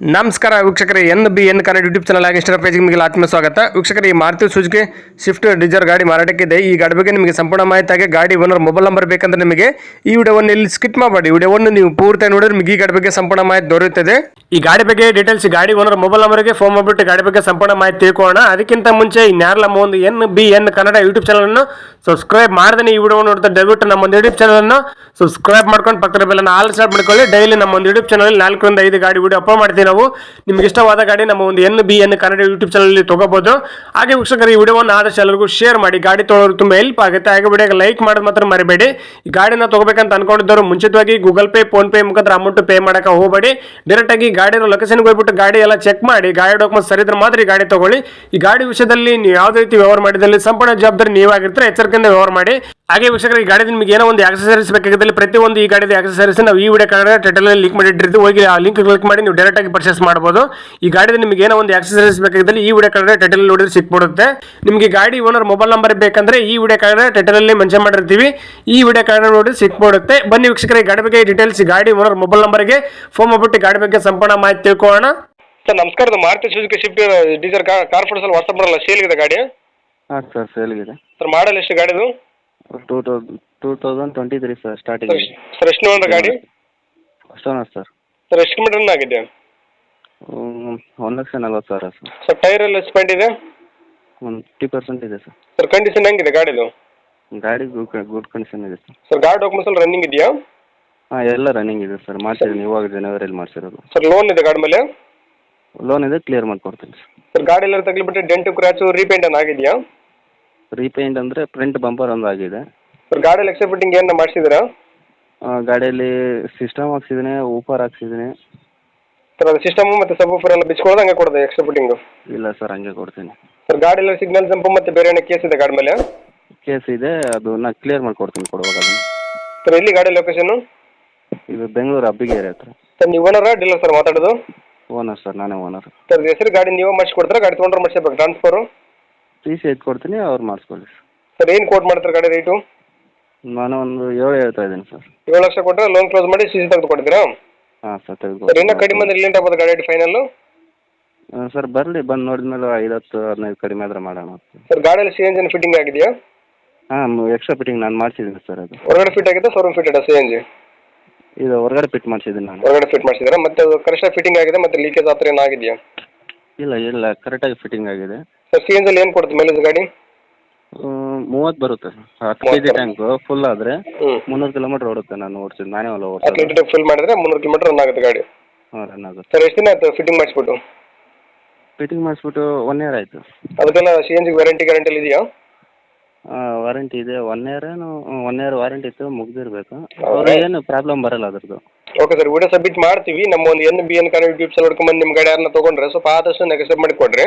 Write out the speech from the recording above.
ನಮಸ್ಕಾರ ವೀಕ್ಷಕರೇ, N B N Kannada YouTube channel ಆಗಿ ಇಷ್ಟರ ಪೇಜ್ಗೆ ನಿಮಗೆ ಆತ್ಮ ಸ್ವಾಗತ. ವೀಕ್ಷಕರೇ, ಈ ಮಾರುತಿ ಸುಜುಕಿ ಸ್ವಿಫ್ಟ್ ಡಿಸೈರ್ ಗಾಡಿ ಮಾರಾಟಕ್ಕಿದೆ. ಈ ಗಾಡಿ ಬಗ್ಗೆ ನಿಮಗೆ ಸಂಪೂರ್ಣ ಮಾಹಿತಿ ಗಾಡಿ ಓನರ್ ಮೊಬೈಲ್ ನಂಬರ್ ಬೇಕಂದ್ರೆ ನಿಮಗೆ ಈ ವಿಡಿಯೋವನ್ನು ಇಲ್ಲಿ ಸ್ಕಿಪ್ ಮಾಡಬೇಡಿ ವಿಡಿಯೋವನ್ನು ನೀವು ಪೂರ್ತಿ ನೋಡಿದ್ರೆ ನಿಮಗೆ ಈ ಗಾಡಿ ಬಗ್ಗೆ ಸಂಪೂರ್ಣ ಮಾಹಿತಿ ದೊರೆಯುತ್ತದೆ. ಈ ಗಾಡಿ ಬಗ್ಗೆ ಡೀಟೇಲ್ಸ್ ಗಾಡಿ ಓನರ್ ಮೊಬೈಲ್ ನಂಬರ್ಗೆ ಫೋನ್ ಮಾಡಿಬಿಟ್ಟು ಗಾಡಿ ಬಗ್ಗೆ ಸಂಪೂರ್ಣ ಮಾಹಿತಿ ತಿಳ್ಕೊಳ್ಳೋಣ. ಅದಕ್ಕಿಂತ ಮುಂಚೆ ನಮ್ಮ ಒಂದು N B N Kannada YouTube channel ಅನ್ನು ಸಬ್ಸ್ಕ್ರೈಬ್ ಮಾಡದೇ ಈ ವಿಡಿಯೋ ನೋಡ್ತಾ ದಯವಿಟ್ಟು ನಮ್ಮ ಒಂದು ಯೂಟ್ಯೂಬ್ ಚಾನಲ್ ಅನ್ನು ಸಬ್ಸ್ಕ್ರೈಬ್ ಮಾಡ್ಕೊಂಡು ಪಕ್ಕದ ಬೆಲ್ಲನ್ನು ಆಲ್ ಸ್ಟಾರ್ಟ್ ಮಾಡ್ಕೊಳ್ಳಿ. ಡೈಲಿ ನಮ್ಮ ಒಂದು ಯೂಟ್ಯೂಬ್ ಚಾನಲ್ ನಾಲ್ಕರಿಂದ ಐದು ಗಾಡಿ ವಿಡಿಯೋ ಅಪ್ಲೋಡ್ ಮಾಡ್ತೀವಿ. ನಾವು ನಿಮ್ಗೆ ಇಷ್ಟವಾದ ಗಾಡಿ ನಮ್ಮ ಒಂದು N B N Kannada YouTube channel ತಗೋಬಹುದು ಹಾಗೆ ವೀಕ್ಷಕರು, ಈ ವಿಡಿಯೋವನ್ನು ಆದಷ್ಟು ಎಲ್ಲರಿಗೂ ಶೇರ್ ಮಾಡಿ. ಗಾಡಿ ತೊಗೊಳೋರು ತುಂಬಾ ಹೆಲ್ಪ್ ಆಗುತ್ತೆ. ಹಾಗೆ ವಿಡಿಯೋಗೆ ಲೈಕ್ ಮಾಡೋದು ಮಾತ್ರ ಮರಿಬೇಡಿ. ಈ ಗಾಡಿನ ತಗೋಬೇಕಂತ ಅನ್ಕೊಂಡಿದ್ದವರು ಮುಂಚಿತವಾಗಿ ಗೂಗಲ್ ಪೇ ಫೋನ್ ಪೇ ಮುಖಾಂತರ ಅಮೌಂಟ್ ಪೇ ಮಾಡೋಕೆ ಹೋಗಬೇಡಿ. ಡೈರೆಕ್ಟ್ ಆಗಿ ಗಾಡಿನ ಲೊಕೇಶನ್ಗೆ ಹೋಗ್ಬಿಟ್ಟು ಗಾಡಿ ಎಲ್ಲ ಚೆಕ್ ಮಾಡಿ. ಗಾಡಿ ಡಾಕ್ಯುಮೆಂಟ್ ಸರಿ ಇದ್ರೆ ಮಾತ್ರ ಈ ಗಾಡಿ ತಗೊಳ್ಳಿ. ಈ ಗಾಡಿ ವಿಷಯದಲ್ಲಿ ನೀವು ಯಾವುದೇ ರೀತಿ ವ್ಯವಹಾರ ಮಾಡಿದಲ್ಲಿ ಸಂಪೂರ್ಣ ಜವಾಬ್ದಾರಿ ನೀವಾಗಿರ್ತಾರೆ, ಎಚ್ಚರಿಕೆಯಿಂದ ವ್ಯವಹಾರ ಮಾಡಿ. ಹಾಗೆ ವೀಕ್ಷಕರ, ಈ ಗಾಡಿ ನಿಮಗೆ ಏನೋ ಒಂದು ಆಕ್ಸಸರೀಸ್ ಬೇಕಾಗಿದ್ದಲ್ಲಿ ಪ್ರತಿಯೊಂದು ಈ ಗಾಡಿದ ಆಕ್ಸಸರೀಸ್ ನಾವು ಈ ವಿಡಿಯೋ ಕಾರ್ಡ್ ಟೈಟಲ್ ಲಿಂಕ್ ಮಾಡಿಟ್ಟಿರ್ತೀವಿ. ಹೋಗಿ ಆ ಲಿಂಕ್ ಕ್ಲಿಕ್ ಮಾಡಿ, ನೀವು ಡೈರೆಕ್ಟ್ ಆಗಿ ಪರ್ಚೇಸ್ ಮಾಡಬಹುದು ಈ ಗಾಡಿದ ನಿಮಗೆ ಏನೋ ಒಂದು ಆಕ್ಸಸರೀಸ್ ಬೇಕಾಗಿದ್ದಲ್ಲಿ ಈ ವಿಡಿಯೋ ಕಾರ್ಡ್ ಟೈಟಲ್ ನೋಡಿದ್ರೆ ಸಿಕ್ಬಿಡುತ್ತೆ. ನಿಮಗೆ ಗಾಡಿ ಓನರ್ ಮೊಬೈಲ್ ನಂಬರ್ ಬೇಕಂದ್ರೆ ಈ ವಿಡಿಯೋ ಕಾರ್ಡ್ ಟೈಟಲ್ ಅಲ್ಲಿ ಮೆನ್ಷನ್ ಮಾಡಿರ್ತೀವಿ. ಈ ವಿಡಿಯೋ ಕಾರ್ಡ್ ನೋಡಿದ್ರೆ ಸಿಕ್ಬಿಡುತ್ತೆ. ಬನ್ನಿ ವೀಕ್ಷಕರ ಈ ಗಾಡಿ ಬಗ್ಗೆ ಡೀಟೇಲ್ಸ್ ಗಾಡಿ ಓನರ್ ಮೊಬೈಲ್ ನಂಬರ್ಗೆ ಫೋನ್ ಮಾಡ್ಬಿಟ್ಟು ಗಾಡಿ ಬಗ್ಗೆ ಸಂಪೂರ್ಣ ಮಾಹಿತಿ ತಿಳ್ಕೊಳ್ಳೋಣ. ಸರ್ ನಮಸ್ಕಾರ. ಇದು Maruti Suzuki Swift Dzire car ಅಲ್ಲಿ ವಾಟ್ಸಪ್ ಬರಲ್ಲ ಸೇಲ್ ಇದೆ ಗಾಡಿ? ಹಾಂ ಸರ್ ಇದೆ. ಸರ್ ಮಾಡಲ್ ಎಷ್ಟು ಗಾಡಿದು two thous two thousand twenty three sir starting sir ಎಷ್ಟು ಗಾಡಿ? ಅಷ್ಟೋನಾ ಸರ್. ಸರ್ ಎಷ್ಟು ಕಿಲೋಮೀಟರ್ ಆಗಿದೆ? ಒಂದು ಲಕ್ಷ ನಲ್ವತ್ತು ಸಾವಿರ ಸರ್. ಸರ್ ಟೈರ್ ಎಲ್ಲ ಸ್ಪೆಂಡ್ ಇದೆ? ಒಂದು ಫಿಫ್ಟಿ ಪರ್ಸೆಂಟ್ ಇದೆ ಸರ್. ಸರ್ ಕಂಡೀಷನ್ ಹೆಂಗಿದೆ ಗಾಡಿದು? ಗಾಡಿ ಗುಡ್ ಕಂಡೀಷನ್ ಇದೆ ಸರ್. ಸರ್ ಗಾಡಿ ಡಾಕ್ಯುಮೆಂಟ್ಸ್ ಎಲ್ಲ ರನ್ನಿಂಗ್ ಇದೆಯಾ? ಹಾಂ ಎಲ್ಲ ರನ್ನಿಂಗ್ ಇದೆ ಸರ್. ಮಾಡ್ಸಿದ್ದೀನಿ ಇವಾಗ ಜನವರಿಯಲ್ಲಿ ಮಾಡ್ಸಿರೋದು. ಸರ್ ಲೋನ್ ಇದೆ ಗಾಡಿ ಮೇಲೆ? ಲೋನ್ ಇದೆ ಕ್ಲಿಯರ್ ಮಾಡಿಕೊಡ್ತೀನಿ ಸರ್. ಸರ್ ಗಾಡಿ ಎಲ್ಲ ತಗ್ಲಿಬಿಟ್ಟು ಡೆಂಟು ಕ್ರ್ಯಾಚು ರೀಪೇಂಟ್ ಅನ್ನ ಆಗಿದೆಯಾ? ರೀಪೇಂಟ್ ಅಂದ್ರೆ ಫ್ರಂಟ್ ಬಂಪರ್ ಒಂದು ಆಗಿದೆ. ಸರ್ ಗಾಡಿಯಲ್ಲಿ ಎಕ್ಸ್ಟ್ರಾ ಫಿಟ್ಟಿಂಗ್ ಏನು ಮಾಡಿಸಿದ್ದೀರಾ? ಆ, ಗಾಡಿಯಲ್ಲಿ ಸಿಸ್ಟಮ್ ಹಾಕ್ಸಿದ್ದೀನಿ ಊಪರ್ ಹಾಕ್ಸಿದ್ದೀನಿ. ಸರ್ ಅದು ಸಿಸ್ಟಮು ಮತ್ತು ಸಬ್ ಎಲ್ಲ ಬಿಚ್ಕೊಳ್ಳೋದು ಹಂಗೆ ಕೊಡೋದು ಎಕ್ಸ್ಟ್ರಾ ಫಿಟ್ಟಿಂಗು ಇಲ್ಲ ಸರ್ ಹಂಗೆ ಕೊಡ್ತೀನಿ. ಸರ್ ಗಾಡಿ ಎಲ್ಲ ಸಿಗ್ನಲ್ ಜಂಪು ಮತ್ತು ಬೇರೆ ಏನೋ ಕೇಸ್ ಇದೆ ಗಾಡಿ ಮೇಲೆ? ಕೇಸ್ ಇದೆ ಅದು ನಾ ಕ್ಲಿಯರ್ ಮಾಡಿಕೊಡ್ತೀನಿ ಕೊಡುವಾಗ ಅದನ್ನು. ಸರ್ ಎಲ್ಲಿ ಗಾಡಿ ಲೊಕೇಶನು ಇದು ಬೆಂಗಳೂರು ಅಬ್ಬಿಗೇರಿ ಹತ್ರ. ಸರ್ ನೀವು ಓನರಾ ಡೀಲರ್ ಸರ್ ಮಾತಾಡೋದು? ಓನರ್ ಸರ್ ನಾನೇ ಓನರ್ ಸರ್ ಹೆಸರು ಗಾಡಿ ನೀವೇ ಮಾಡಿಸ್ಕೊಡ್ತಾರೆ ಗಾಡಿ ತೊಗೊಂಡ್ರೆ ಮಾಡಿಸ್ಬೇಕು ಟ್ರಾನ್ಸ್ಫರು ಟಿ ಸಿ ಎತ್ ಕೊಡ್ತೀನಿ ಅವ್ರು ಮಾಡಿಸ್ಕೊಳ್ಳಿ ಸರ್ ಸರ್ ಏನು ಕೋಟ್ ಮಾಡ್ತಾರೆ ಗಾಡಿ ರೇಟು ನಾನು ಒಂದು ಏಳು ಹೇಳ್ತಾ ಇದ್ದೀನಿ ಸರ್ ಏಳು ಲಕ್ಷ ಕೊಟ್ಟರೆ ಲೋನ್ ಕ್ಲೋಸ್ ಮಾಡಿ ಸಿ ಸಿ ತೆಗೆದು ಕೊಡ್ತೀರಾ ಹಾಂ ಸರ್ ಸರ್ ಇನ್ನೂ ಕಡಿಮೆ ಅಂದ್ರೆ ಲೇಟ್ ಆಗ್ಬೋದು ಗಾಡಿ ಫೈನಲ್ಲು ಸರ್ ಬರಲಿ ಬಂದು ನೋಡಿದ್ಮೇಲೆ ಐದು ಹತ್ತು ಹದಿನೈದು ಕಡಿಮೆ ಆದ್ರೆ ಮಾಡೋಣ ಸರ್ ಗಾಡಿಯಲ್ಲಿ ಸಿ ಎನ್ ಜಿನ ಫಿಟ್ಟಿಂಗ್ ಆಗಿದೆಯಾ? ಹಾಂ ಎಕ್ಸ್ಟ್ರಾ ಫಿಟ್ಟಿಂಗ್ ನಾನು ಮಾಡಿಸಿದ್ದೀನಿ ಸರ್ ಅದು. ಹೊರಗಡೆ ಫಿಟ್ ಆಗಿದೆ ಶೋರೂಮ್ ಫಿಟ್ ಇದೆ ಸಿ ಎನ್ ಜಿ ಇದು ಹೊರಗಡೆ ಫಿಟ್ ಮಾಡಿಸಿದ್ದೀನಿ ನಾನು. ಹೊರಗಡೆ ಫಿಟ್ ಮಾಡಿಸಿದ್ರೆ ಮತ್ತೆ ಅದು ಕರೆಕ್ಟಾಗಿ ಫಿಟ್ಟಿಂಗ್ ಆಗಿದೆ ಮತ್ತೆ ಲೀಕೇಜ್ ಆ ಥರ ಏನು ಆಗಿದೆಯಾ ಇಲ್ಲ ಇಲ್ಲ ಕರೆಕ್ಟಾಗಿ ಫಿಟ್ಟಿಂಗ್ ಆಗಿದೆ. ಸರ್ ಸಿ ಎನ್ ಜಿಲಿ ಏನು ಕೊಡುತ್ತೆ ಮೈಲೇಜ್ ಗಾಡಿ? ಮೂವತ್ತು ಬರುತ್ತೆ ಹತ್ತು ಕೆ ಟ್ಯಾಂಕ್ ಟ್ಯಾಂಕು ಫುಲ್ ಆದ್ರೆ ಹ್ಞೂ ಮುನ್ನೂರು ಕಿಲೋಮೀಟ್ರ್ ಓಡುತ್ತೆ ನಾನು ಓಡಿಸಿದ್ದು ನಾನೇ ಅಲ್ಲ ಹತ್ತು ಓಡಿಸೋದು. ಲೀಟರ್ ಫಿಲ್ ಮಾಡಿದ್ರೆ ಮುನ್ನೂರು ಕಿಲೋಮೀಟರ್ ರನ್ ಆಗುತ್ತೆ ಗಾಡಿ. ಹಾಂ ರನ್ ಆಗುತ್ತೆ. ಸರ್ ಎಷ್ಟು ದಿನ ಆಯ್ತು ಫಿಟ್ಟಿಂಗ್ ಮಾಡಿಸ್ಬಿಟ್ಟು? ಫಿಟ್ಟಿಂಗ್ ಮಾಡಿಸ್ಬಿಟ್ಟು ಒನ್ ಇಯರ್ ಆಯ್ತು. ಅದಕ್ಕೆಲ್ಲ C N G warranty guarantee ಇದೆಯಾ ವಾರಂಟಿ ಇದೆ. ಒನ್ ಇಯರೇನು ಒನ್ ಇಯರ್ ವಾರಂಟಿ ಇತ್ತು ಮುಗ್ದಿರ್ಬೇಕು? ಅವ್ರು ಏನು ಪ್ರಾಬ್ಲಮ್ ಬರಲ್ಲ ಅದ್ರದ್ದು. ಓಕೆ ಸರ್ ವಿಡಿಯೋ ಸಬ್ಮಿಟ್ ಮಾಡ್ತೀವಿ. ನಮ್ಮ ಒಂದು N B N car YouTube channel ಬಂದು ನಿಮ್ಮ ಗಾಡಿ ಯಾರನ್ನ ತೊಗೊಂಡ್ರೆ ಸ್ವಲ್ಪ ಆದಷ್ಟು ನೆಗೆಸೆಪ್ಟ್ ಮಾಡಿ ಕೊಡ್ರಿ.